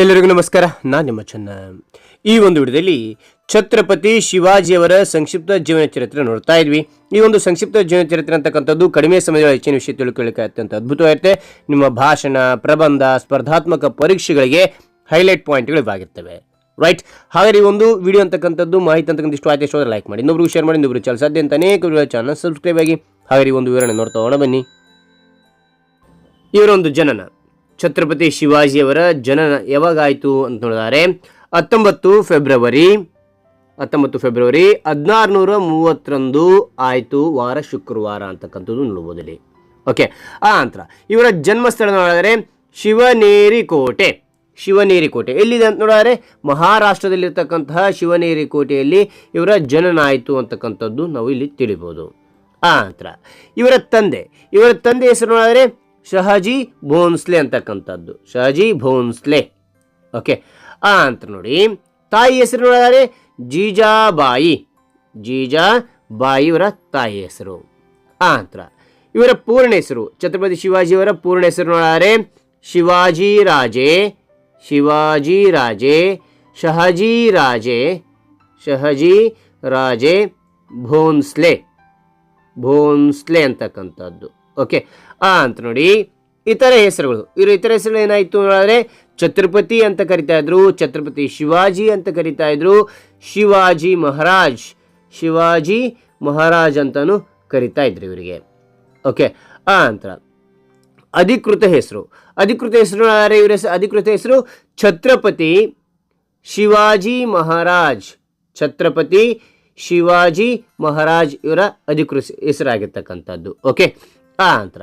ಎಲ್ಲರಿಗೂ ನಮಸ್ಕಾರ. ನಾನು ನಿಮ್ಮ ಚೆನ್ನ. ಈ ಒಂದು ವಿಡಿಯೋದಲ್ಲಿ ಛತ್ರಪತಿ ಶಿವಾಜಿಯವರ ಸಂಕ್ಷಿಪ್ತ ಜೀವನ ಚರಿತ್ರೆ ನೋಡ್ತಾ ಇದ್ವಿ. ಈ ಒಂದು ಸಂಕ್ಷಿಪ್ತ ಜೀವನ ಚರಿತ್ರೆ ಅಂತಕ್ಕಂಥದ್ದು ಕಡಿಮೆ ಸಮಯದಲ್ಲಿ ಹೆಚ್ಚಿನ ವಿಷಯ ತಿಳ್ಕೊಳ್ಳಿಕ್ಕೆ ಅತ್ಯಂತ ಅದ್ಭುತವಾಗಿರುತ್ತೆ ನಿಮ್ಮ ಭಾಷಣ, ಪ್ರಬಂಧ, ಸ್ಪರ್ಧಾತ್ಮಕ ಪರೀಕ್ಷೆಗಳಿಗೆ ಹೈಲೈಟ್ ಪಾಯಿಂಟ್ಗಳು ಇವಾಗಿರ್ತವೆ. ರೈಟ್ ಹಾಗಾದ್ರೆ ಈ ಒಂದು ವಿಡಿಯೋ ಅಂತಕ್ಕಂಥದ್ದು ಮಾಹಿತಿ ಅಂತಕ್ಕಂಥ ಇಷ್ಟು ಆಯ್ತು ಇಷ್ಟೋದ್ರೆ ಲೈಕ್ ಮಾಡಿ. ಇನ್ನೊಬ್ರಿಗೆ ಶೇರ್ ಮಾಡಿ, ಇನ್ನೊಬ್ರು ಚಾನಲ್ ಸಾಧ್ಯ ಅಂತ ಅನೇಕ ವಿಡಿಯೋ ಚಾನಲ್ ಸಬ್ಸ್ಕ್ರೈಬ್ ಆಗಿ ಹಾಗಾದ್ರೆ ಈ ಒಂದು ವಿವರಣೆ ನೋಡ್ತಾ ಹೋಗೋಣ ಬನ್ನಿ. ಇವರೊಂದು ಜನನ. ಛತ್ರಪತಿ ಶಿವಾಜಿಯವರ ಜನನ ಯಾವಾಗ ಆಯಿತು ಅಂತ ನೋಡಿದರೆ ಹತ್ತೊಂಬತ್ತು ಫೆಬ್ರವರಿ ಹತ್ತೊಂಬತ್ತು ಫೆಬ್ರವರಿ ಹದಿನಾರುನೂರ ಮೂವತ್ತರಂದು ಆಯಿತು ವಾರ ಶುಕ್ರವಾರ ಅಂತಕ್ಕಂಥದ್ದು ನೋಡ್ಬೋದು ಇಲ್ಲಿ. ಓಕೆ ಆ ನಂತರ ಇವರ ಜನ್ಮಸ್ಥಳ ನೋಡಿದರೆ ಶಿವನೇರಿ ಕೋಟೆ ಶಿವನೇರಿ ಕೋಟೆ ಎಲ್ಲಿದೆ ಅಂತ ನೋಡಿದರೆ ಮಹಾರಾಷ್ಟ್ರದಲ್ಲಿರ್ತಕ್ಕಂತಹ ಶಿವನೇರಿ ಕೋಟೆಯಲ್ಲಿ ಇವರ ಜನನ ಆಯಿತು ಅಂತಕ್ಕಂಥದ್ದು ನಾವು ಇಲ್ಲಿ ತಿಳಿಬೋದು. ಆ ನಂತರ ಇವರ ತಂದೆ ಇವರ ತಂದೆ ಹೆಸರು ನೋಡಿದರೆ ಶಹಜಿ ಭೋನ್ಸ್ಲೆ ಅಂತಕ್ಕಂಥದ್ದು. ಶಹಜಿ ಭೋನ್ಸ್ಲೆ. ಓಕೆ, ಆ ಅಂತ ನೋಡಿ. ತಾಯಿ ಹೆಸರು ನೋಡಿದರೆ ಜೀಜಾಬಾಯಿ. ಜೀಜಾಬಾಯಿ ಇವರ ತಾಯಿ ಹೆಸರು. ಆ ಅಂತರ. ಇವರ ಪೂರ್ಣ ಹೆಸರು, ಛತ್ರಪತಿ ಶಿವಾಜಿಯವರ ಪೂರ್ಣ ಹೆಸರು ನೋಡಿದರೆ ಶಿವಾಜಿ ರಾಜೇ ಶಿವಾಜಿ ರಾಜೇ, ಶಹಜಿ ರಾಜೇ ಶಹಜಿ ರಾಜೇ ಭೋನ್ಸ್ಲೆ. ಭೋನ್ಸ್ಲೆ ಅಂತಕ್ಕಂಥದ್ದು. ಓಕೆ ಆ, ಅಂತ ನೋಡಿ. ಇತರ ಹೆಸರುಗಳು. ಇವರು ಇತರ ಹೆಸರುಗಳು ಏನಾಯ್ತು ನೋಡಿದ್ರೆ ಛತ್ರಪತಿ ಅಂತ ಕರಿತಾ ಇದ್ರು, ಛತ್ರಪತಿ ಶಿವಾಜಿ ಅಂತ ಕರಿತಾ ಇದ್ರು, ಶಿವಾಜಿ ಮಹಾರಾಜ್ ಶಿವಾಜಿ ಮಹಾರಾಜ್ ಅಂತಾನು ಕರಿತಾ ಇದ್ರು ಇವರಿಗೆ. ಓಕೆ ಆ, ಅಂತ. ಅಧಿಕೃತ ಹೆಸರು. ಅಧಿಕೃತ ಹೆಸರು ಆದರೆ ಇವರ ಹೆಸರು ಅಧಿಕೃತ ಹೆಸರು ಛತ್ರಪತಿ ಶಿವಾಜಿ ಮಹಾರಾಜ್. ಛತ್ರಪತಿ ಶಿವಾಜಿ ಮಹಾರಾಜ್ ಇವರ ಅಧಿಕೃತ ಹೆಸರಾಗಿರ್ತಕ್ಕಂಥದ್ದು. ಓಕೆ ಆ ನಂತರ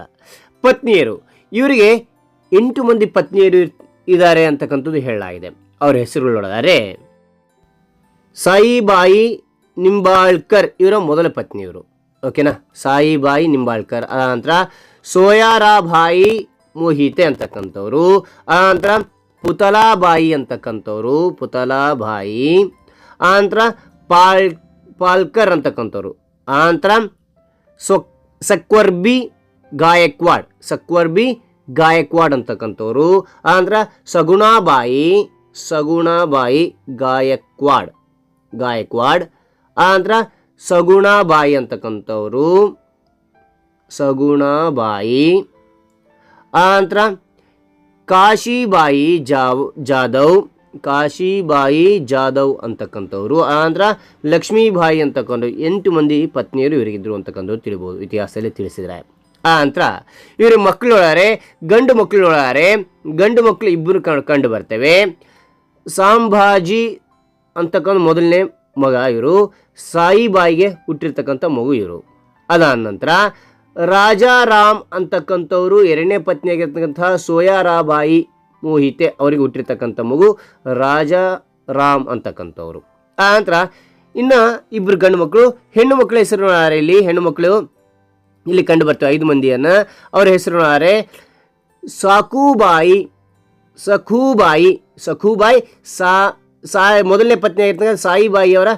ಪತ್ನಿಯರು, ಇವರಿಗೆ ಎಂಟು ಮಂದಿ ಪತ್ನಿಯರು ಇದ್ದಾರೆ ಅಂತಕ್ಕಂಥದ್ದು ಹೇಳಲಾಗಿದೆ. ಅವರ ಹೆಸರುಗಳು ನೋಡಿದರೆ ಸಾಯಿಬಾಯಿ ನಿಂಬಾಳ್ಕರ್ ಇವರ ಮೊದಲ ಪತ್ನಿಯವರು. ಓಕೆನಾ? ಸಾಯಿಬಾಯಿ ನಿಂಬಾಳ್ಕರ್ ಆ ನಂತರ ಸೋಯಾರಾಬಾಯಿ ಮೋಹಿತೆ ಅಂತಕ್ಕಂಥವ್ರು ಆ ಪುತಲಾಬಾಯಿ ಅಂತಕ್ಕಂಥವ್ರು, ಪುತಲಾಬಾಯಿ ಆ ಪಾಳ್ ಪಾಲ್ಕರ್ ಅಂತಕ್ಕಂಥವ್ರು ಆ ನಂತರ ಸೊ, ಸಕ್ವರ್ಬಿ ಗಾಯಕ್ವಾಡ್ ಸಕ್ವರ್ಬಿ ಗಾಯಕ್ವಾಡ್ ಅಂತಕ್ಕಂಥವ್ರು. ಅಂದ್ರೆ ಸಗುಣಾಬಾಯಿ ಸಗುಣಾಬಾಯಿ, ಗಾಯಕ್ವಾಡ್ ಗಾಯಕ್ವಾಡ್. ಆಂದ್ರ ಸಗುಣಾಬಾಯಿ ಅಂತಕ್ಕಂಥವ್ರು. ಸಗುಣಾಬಾಯಿ. ಆಂತ್ರ ಕಾಶಿಬಾಯಿ ಜಾವ್, ಜಾಧವ್, ಕಾಶಿಬಾಯಿ ಜಾಧವ್ ಅಂತಕ್ಕಂಥವ್ರು. ಆಂಧ್ರ, ಲಕ್ಷ್ಮೀಬಾಯಿ ಅಂತಕ್ಕಂಥ ಎಂಟು ಮಂದಿ ಪತ್ನಿಯರು ಇವರಿಗಿದ್ರು ಅಂತಕ್ಕಂಥವ್ರು ತಿಳಿಬೋದು, ಇತಿಹಾಸದಲ್ಲಿ ತಿಳಿಸಿದ್ದಾರೆ ನಂತರ ಇವರು ಮಕ್ಕಳೊಳಾರೆ ಗಂಡು ಮಕ್ಕಳೊಳಾರೆ ಗಂಡು ಮಕ್ಕಳು ಇಬ್ಬರು ಕಂಡು ಬರ್ತೇವೆ. ಸಾಂಭಾಜಿ ಅಂತಕ್ಕಂಥ ಮೊದಲನೇ ಮಗ ಇವರು, ಸಾಯಿಬಾಯಿಗೆ ಹುಟ್ಟಿರ್ತಕ್ಕಂಥ ಮಗು ಇವರು. ಅದಾದ ನಂತರ ರಾಜಾರಾಮ್ ಅಂತಕ್ಕಂಥವ್ರು ಎರಡನೇ ಪತ್ನಿಯಾಗಿರ್ತಕ್ಕಂಥ ಸೋಯಾರಾಬಾಯಿ ಮೋಹಿತೆ ಅವರಿಗೆ ಹುಟ್ಟಿರ್ತಕ್ಕಂಥ ಮಗು ರಾಜಾರಾಮ್ ಅಂತಕ್ಕಂಥವ್ರು. ಆ ನಂತರ ಇನ್ನು ಇಬ್ಬರು ಗಂಡು ಮಕ್ಕಳು ಹೆಣ್ಣು ಮಕ್ಕಳ ಹೆಸರು ಇಲ್ಲಿ ಹೆಣ್ಣು ಮಕ್ಕಳು ಇಲ್ಲಿ ಕಂಡು ಬರ್ತವೆ, ಐದು ಮಂದಿಯನ್ನು. ಅವರ ಹೆಸರು ನೋಡಾರೆ ಸಾಕುಬಾಯಿ ಸಖೂಬಾಯಿ ಸಖೂಬಾಯಿ ಸಾ ಸಾ, ಮೊದಲನೇ ಪತ್ನಿ ಆಗಿರ್ತಕ್ಕಂಥ ಸಾಯಿಬಾಯಿ ಅವರ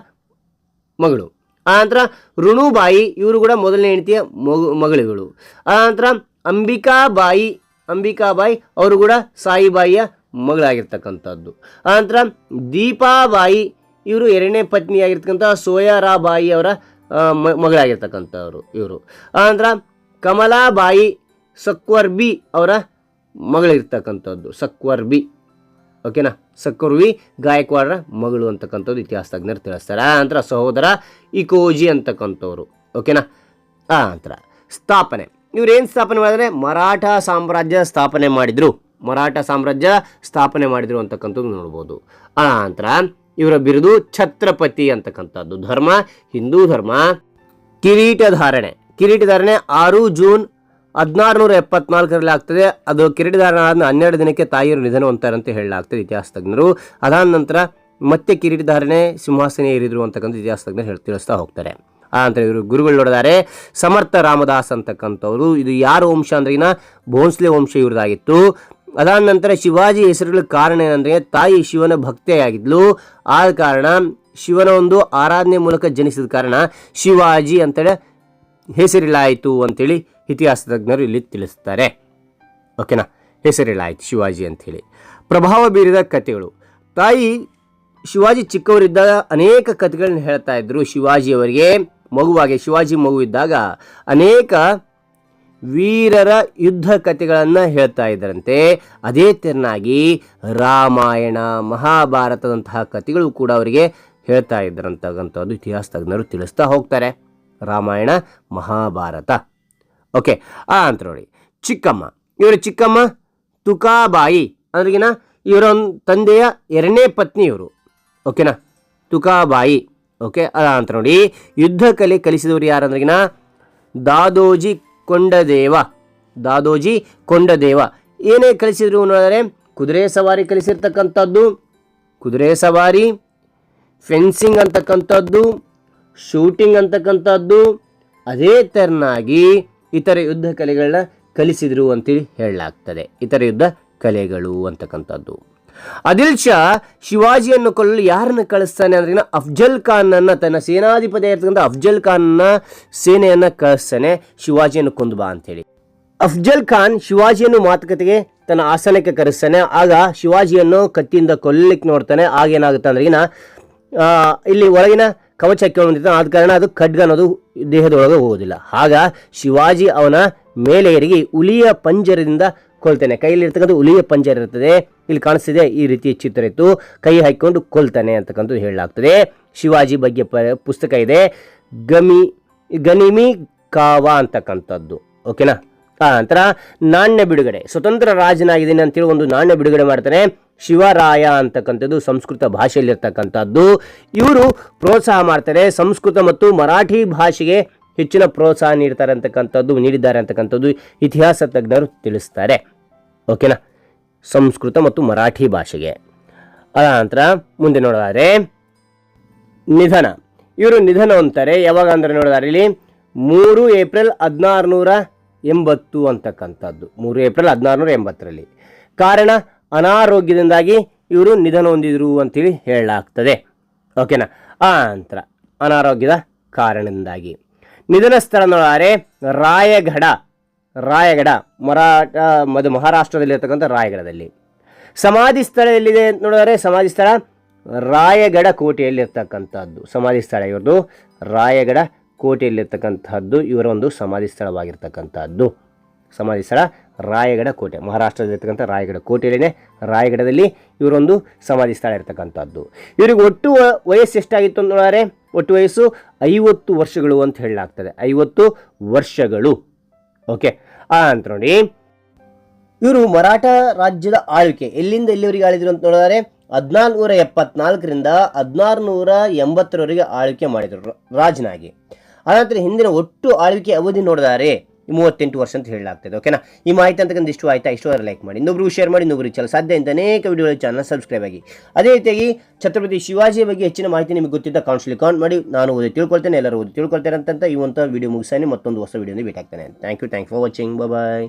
ಮಗಳು. ಆನಂತರ ಋಣುಬಾಯಿ ಇವರು ಕೂಡ ಮೊದಲನೇ ಹೆಂಡತಿಯ ಮಗು, ಮಗಳುಗಳು. ಆನಂತರ ಅಂಬಿಕಾಬಾಯಿ ಅಂಬಿಕಾಬಾಯಿ, ಅವರು ಕೂಡ ಸಾಯಿಬಾಯಿಯ ಮಗಳಾಗಿರ್ತಕ್ಕಂಥದ್ದು. ಆನಂತರ ದೀಪಾಬಾಯಿ, ಇವರು ಎರಡನೇ ಪತ್ನಿಯಾಗಿರ್ತಕ್ಕಂಥ ಸೋಯಾರಾಬಾಯಿ ಅವರ ಮಗಳಾಗಿರ್ತಕ್ಕಂಥವ್ರು ಇವರು. ಅಂದ್ರೆ ಕಮಲಾಬಾಯಿ ಸಕ್ವರ್ಬಿ ಅವರ ಮಗಳಿರ್ತಕ್ಕಂಥದ್ದು. ಸಕ್ವರ್ಬಿ. ಓಕೆನಾ? ಸಕ್ಕರ್ವಿ ಗಾಯಕ್ವಾಡ್ರ ಮಗಳು ಅಂತಕ್ಕಂಥದ್ದು ಇತಿಹಾಸ ತಜ್ಞರು ತಿಳಿಸ್ತಾರೆ. ಆ ನಂತರ ಸಹೋದರ ಇಕೋಜಿ ಅಂತಕ್ಕಂಥವ್ರು. ಓಕೆನಾ? ಆ ನಂತರ ಸ್ಥಾಪನೆ. ಇವ್ರು ಏನು ಸ್ಥಾಪನೆ ಮಾಡಿದ್ರೆ? ಮರಾಠ ಸಾಮ್ರಾಜ್ಯ ಸ್ಥಾಪನೆ ಮಾಡಿದರು. ಮರಾಠ ಸಾಮ್ರಾಜ್ಯ ಸ್ಥಾಪನೆ ಮಾಡಿದರು ಅಂತಕ್ಕಂಥದ್ದು ನೋಡ್ಬೋದು. ಆ ನಂತರ ಇವರ ಬಿರುದು ಛತ್ರಪತಿ ಅಂತಕ್ಕಂಥದ್ದು. ಧರ್ಮ, ಹಿಂದೂ ಧರ್ಮ. ಕಿರೀಟ ಧಾರಣೆ. ಕಿರೀಟ ಧಾರಣೆ ಆರು ಜೂನ್ ಹದಿನಾರು ನೂರ ಎಪ್ಪತ್ನಾಲ್ಕರಲ್ಲಿ ಆಗ್ತದೆ. ಅದು ಕಿರೀಟಧಾರಣೆ ಆದ ಹನ್ನೆರಡು ದಿನಕ್ಕೆ ತಾಯಿಯರು ನಿಧನ ಅಂತ ಹೇಳಲಾಗ್ತದೆ ಇತಿಹಾಸ ತಜ್ಞರು. ಅದಾದ ನಂತರ ಮತ್ತೆ ಕಿರೀಟಧಾರಣೆ ಸಿಂಹಾಸನ ಏರಿದ್ರು ಅಂತಕ್ಕಂಥ ಇತಿಹಾಸ ತಜ್ಞರು ಹೇಳಿ, ತಿಳಿಸ್ತಾ ಹೋಗ್ತಾರೆ. ಆ ನಂತರ ಇವರು ಗುರುಗಳು ನೋಡಿದರೆ ಸಮರ್ಥ ರಾಮದಾಸ್ ಅಂತಕ್ಕಂಥವ್ರು. ಇದು ಯಾರ ವಂಶ ಅಂದ್ರಿನ ಭೋನ್ಸ್ಲೆ ವಂಶ ಇವ್ರದ್ದಾಗಿತ್ತು. ಅದಾದ ನಂತರ ಶಿವಾಜಿ ಹೆಸರುಗಳಿಗೆ ಕಾರಣ ಏನಂದ್ರೆ ತಾಯಿ ಶಿವನ ಭಕ್ತೆಯಾಗಿದ್ಲು. ಆದ ಕಾರಣ ಶಿವನ ಒಂದು ಆರಾಧನೆ ಮೂಲಕ ಜನಿಸಿದ ಕಾರಣ ಶಿವಾಜಿ ಅಂತೇಳಿ ಹೆಸರಿಲಾಯಿತು ಅಂತೇಳಿ ಇತಿಹಾಸ ತಜ್ಞರು ಇಲ್ಲಿ ತಿಳಿಸ್ತಾರೆ. ಓಕೆನಾ? ಹೆಸರಿಲಾಯಿತು ಶಿವಾಜಿ ಅಂಥೇಳಿ ಪ್ರಭಾವ ಬೀರಿದ ಕಥೆಗಳು. ತಾಯಿ ಶಿವಾಜಿ ಚಿಕ್ಕವರಿದ್ದಾಗ ಅನೇಕ ಕಥೆಗಳನ್ನ ಹೇಳ್ತಾ ಇದ್ರು ಶಿವಾಜಿಯವರಿಗೆ. ಮಗುವಾಗಿ ಶಿವಾಜಿ ಮಗುವಿದ್ದಾಗ ಅನೇಕ ವೀರರ ಯುದ್ಧ ಕಥೆಗಳನ್ನು ಹೇಳ್ತಾ ಇದ್ದರಂತೆ ಅದೇ ತೆರನಾಗಿ ರಾಮಾಯಣ, ಮಹಾಭಾರತದಂತಹ ಕಥೆಗಳು ಕೂಡ ಅವರಿಗೆ ಹೇಳ್ತಾ ಇದ್ದರಂತಕ್ಕಂಥದ್ದು ಇತಿಹಾಸ ತಜ್ಞರು ತಿಳಿಸ್ತಾ ಹೋಗ್ತಾರೆ. ರಾಮಾಯಣ, ಮಹಾಭಾರತ. ಓಕೆ, ಆ ಅಂತ ನೋಡಿ. ಚಿಕ್ಕಮ್ಮ. ಇವರು ಚಿಕ್ಕಮ್ಮ, ತುಕಾಬಾಯಿ. ಅಂದ್ರಿಗಿನ ಇವರ ತಂದೆಯ ಎರಡನೇ ಪತ್ನಿ ಇವರು. ಓಕೆನಾ? ತುಕಾಬಾಯಿ. ಓಕೆ ಅದ ಅಂತ ನೋಡಿ. ಯುದ್ಧ ಕಲೆ ಕಲಿಸಿದವರು ಯಾರಂದ್ರಿಗಿನ ದಾದೋಜಿ ಕೊಂಡದೇವ. ದಾದೋಜಿ ಕೊಂಡದೇವ. ಏನೇ ಕಲಿಸಿದ್ರು ನೋಡಿದರೆ ಕುದುರೆ ಸವಾರಿ ಕಲಿಸಿರ್ತಕ್ಕಂಥದ್ದು, ಕುದುರೆ ಸವಾರಿ, ಫೆನ್ಸಿಂಗ್ ಅಂತಕ್ಕಂಥದ್ದು, ಶೂಟಿಂಗ್ ಅಂತಕ್ಕಂಥದ್ದು, ಅದೇ ತೆರನಾಗಿ ಇತರ ಯುದ್ಧ ಕಲೆಗಳನ್ನ ಕಲಿಸಿದರು ಅಂತೇಳಿ ಹೇಳಲಾಗ್ತದೆ. ಇತರ ಯುದ್ಧ ಕಲೆಗಳು ಅಂತಕ್ಕಂಥದ್ದು. ಆದಿಲ್ ಶಾ ಶಿವಾಜಿಯನ್ನು ಕೊಲ್ಲಲು ಯಾರನ್ನು ಕಳಿಸ್ತಾನೆ ಅಂದ್ರೆ ಅಫ್ಜಲ್ ಖಾನ್ನ ತನ್ನ ಸೇನಾಧಿಪತಿ ಇರ್ತಕ್ಕಂಥ ಅಫ್ಜಲ್ ಖಾನ್ನ ಸೇನೆಯನ್ನು ಕಳಿಸ್ತಾನೆ, ಶಿವಾಜಿಯನ್ನು ಕೊಂದು ಬಾ ಅಂತೇಳಿ ಅಫ್ಜಲ್ ಖಾನ್ ಶಿವಾಜಿಯನ್ನು ಮಾತುಕತೆಗೆ ತನ್ನ ಆಸನಕ್ಕೆ ಕರೆಸ್ತಾನೆ, ಆಗ ಶಿವಾಜಿಯನ್ನು ಕತ್ತಿಯಿಂದ ಕೊಲ್ಲಲಿಕ್ಕೆ ನೋಡ್ತಾನೆ, ಆಗೇನಾಗುತ್ತೆ ಅಂದ್ರೆ ಇಲ್ಲಿ ಒಳಗಿನ ಕವಚ ಕೇಳಿದ ಆದ ಕಾರಣ ಅದು ಖಡ್ಗ ಅನ್ನೋದು ದೇಹದೊಳಗೆ ಹೋಗೋದಿಲ್ಲ. ಆಗ ಶಿವಾಜಿ ಅವನ ಮೇಲೆ ಎರಗಿ ಹುಲಿಯ ಪಂಜರದಿಂದ ಕೊಲ್ತಾನೆ. ಕೈಯಲ್ಲಿರ್ತಕ್ಕಂಥ ಹುಲಿಯ ಪಂಜರ ಇರ್ತದೆ. ಇಲ್ಲಿ ಕಾಣಿಸ್ತಿದೆ, ಈ ರೀತಿ ಚಿತ್ರ ಇತ್ತು. ಕೈ ಹಾಕಿಕೊಂಡು ಕೊಲ್ತಾನೆ ಅಂತಕ್ಕಂಥದ್ದು ಹೇಳಲಾಗ್ತದೆ. ಶಿವಾಜಿ ಬಗ್ಗೆ ಪುಸ್ತಕ ಇದೆ. ಗಮಿ, ಗನಿಮಿ ಕಾವ ಅಂತಕ್ಕಂಥದ್ದು. ಓಕೆನಾ? ಆ ನಂತರ ನಾಣ್ಯ ಬಿಡುಗಡೆ. ಸ್ವತಂತ್ರ ರಾಜನಾಗಿದ್ದೀನಿ ಅಂತೇಳಿ ಒಂದು ನಾಣ್ಯ ಬಿಡುಗಡೆ ಮಾಡ್ತಾನೆ ಶಿವರಾಯ ಅಂತಕ್ಕಂಥದ್ದು ಸಂಸ್ಕೃತ ಭಾಷೆಯಲ್ಲಿರ್ತಕ್ಕಂಥದ್ದು. ಇವರು ಪ್ರೋತ್ಸಾಹ ಮಾಡ್ತಾರೆ. ಸಂಸ್ಕೃತ ಮತ್ತು ಮರಾಠಿ ಭಾಷೆಗೆ ಹೆಚ್ಚಿನ ಪ್ರೋತ್ಸಾಹ ನೀಡ್ತಾರೆ ಅಂತಕ್ಕಂಥದ್ದು, ನೀಡಿದ್ದಾರೆ ಅಂತಕ್ಕಂಥದ್ದು ಇತಿಹಾಸ ತಜ್ಞರು ತಿಳಿಸ್ತಾರೆ. ಓಕೆನಾ? ಸಂಸ್ಕೃತ ಮತ್ತು ಮರಾಠಿ ಭಾಷೆಗೆ. ಅದ ನಂತರ ಮುಂದೆ ನೋಡೋದಾದರೆ, ನಿಧನ. ಇವರು ನಿಧನ ಅಂತಾರೆ, ಯಾವಾಗ ಅಂದರೆ ನೋಡಿದಾರೆ ಇಲ್ಲಿ ಮೂರು ಏಪ್ರಿಲ್ ಹದಿನಾರುನೂರ ಎಂಬತ್ತು ಅಂತಕ್ಕಂಥದ್ದು. ಮೂರು ಏಪ್ರಿಲ್ ಹದಿನಾರುನೂರ ಎಂಬತ್ತರಲ್ಲಿ. ಕಾರಣ, ಅನಾರೋಗ್ಯದಿಂದಾಗಿ ಇವರು ನಿಧನ ಹೊಂದಿದ್ರು ಅಂತೇಳಿ ಹೇಳಲಾಗ್ತದೆ. ಓಕೆನಾ? ಆ ನಂತರ ಅನಾರೋಗ್ಯದ ಕಾರಣದಿಂದಾಗಿ. ನಿಧನ ಸ್ಥಳ ನೋಡಿದರೆ ರಾಯಗಢ ರಾಯಗಢ ಮರಾಠ, ಮದು ಮಹಾರಾಷ್ಟ್ರದಲ್ಲಿರ್ತಕ್ಕಂಥ ರಾಯಗಡದಲ್ಲಿ. ಸಮಾಧಿ ಸ್ಥಳ ಎಲ್ಲಿದೆ ಅಂತ ನೋಡಿದರೆ ಸಮಾಧಿ ಸ್ಥಳ ರಾಯಗಡ ಕೋಟೆಯಲ್ಲಿರ್ತಕ್ಕಂಥದ್ದು. ಸಮಾಧಿ ಸ್ಥಳ ಇವ್ರದ್ದು ರಾಯಗಡ ಕೋಟೆಯಲ್ಲಿರ್ತಕ್ಕಂಥದ್ದು. ಇವರ ಒಂದು ಸಮಾಧಿ ಸ್ಥಳವಾಗಿರ್ತಕ್ಕಂಥದ್ದು. ಸಮಾಧಿ ಸ್ಥಳ ರಾಯಗಡ ಕೋಟೆ. ಮಹಾರಾಷ್ಟ್ರದಲ್ಲಿರ್ತಕ್ಕಂಥ ರಾಯಗಡ ಕೋಟೆಯಲ್ಲಿನೇ ರಾಯಗಡದಲ್ಲಿ ಇವರೊಂದು ಸಮಾಧಿ ಸ್ಥಳ ಇರ್ತಕ್ಕಂಥದ್ದು. ಇವರಿಗೆ ಒಟ್ಟು ವಯಸ್ಸು ಎಷ್ಟಾಗಿತ್ತು ಅಂತ ನೋಡಿದರೆ ಒಟ್ಟು ವಯಸ್ಸು ಐವತ್ತು ವರ್ಷಗಳು ಅಂತ ಹೇಳಲಾಗ್ತದೆ. ಐವತ್ತು ವರ್ಷಗಳು. ಓಕೆ? ಆ ಅಂತ ನೋಡಿ. ಇವರು ಮರಾಠ ರಾಜ್ಯದ ಆಳ್ವಿಕೆ ಎಲ್ಲಿಂದ ಎಲ್ಲಿವರೆಗೆ ಆಳಿದ್ರು ಅಂತ ನೋಡಿದರೆ ಹದಿನಾಲ್ನೂರ ಎಪ್ಪತ್ನಾಲ್ಕರಿಂದ ಹದಿನಾರುನೂರ ಎಂಬತ್ತರವರೆಗೆ ಆಳ್ವಿಕೆ ಮಾಡಿದರು ರಾಜನಾಗಿ. ಆನಂತರ ಹಿಂದಿನ ಒಟ್ಟು ಆಳ್ವಿಕೆ ಅವಧಿ ನೋಡಿದರೆ ಮೂವತ್ತೆಂಟು ವರ್ಷ ಅಂತ ಹೇಳಲಾಗ್ತದೆ ಓಕೆನಾ ಈ ಮಾಹಿತಿ ಅಂತಕ್ಕಂಥ ಇಷ್ಟು ಆಯ್ತಾ? ಇಷ್ಟು ಲೈಕ್ ಮಾಡಿ. ಇನ್ನೊಬ್ಬರು ಶೇರ್ ಮಾಡಿ ಇನ್ನೊಬ್ಬರು ಚಲ ಸಾಧ್ಯ ಅಂತ ಅನೇಕ ವಿಡಿಯೋಗಳ ಚಾನಲ್ ಸಬ್ಸ್ಕ್ರೈಬ್ ಆಗಿ. ಅದೇ ರೀತಿಯಾಗಿ ಛತ್ರಪತಿ ಶಿವಾಜಿ ಬಗ್ಗೆ ಹೆಚ್ಚಿನ ಮಾಹಿತಿ ನಿಮಗೆ ಗೊತ್ತಿದ್ದ ಕಾನ್ಸ್ಲಿ ಕಾನ್ ಮಾಡಿ. ನಾನು ಓದಿ ತಿಳ್ಕೊಳ್ತೇನೆ, ಎಲ್ಲರೂ ಓದಿ ತಿಳ್ಕೊಳ್ತೇನೆ ಅಂತ ಈ ಒಂದು ವಿಡಿಯೋ ಮುಗಿಸಾನೆ ಮತ್ತೊಂದು ಹೊಸ ವಿಡಿಯೋನ ಭೇಟಿ ಆಗ್ತಾನೆ. Thank you thank for watching bye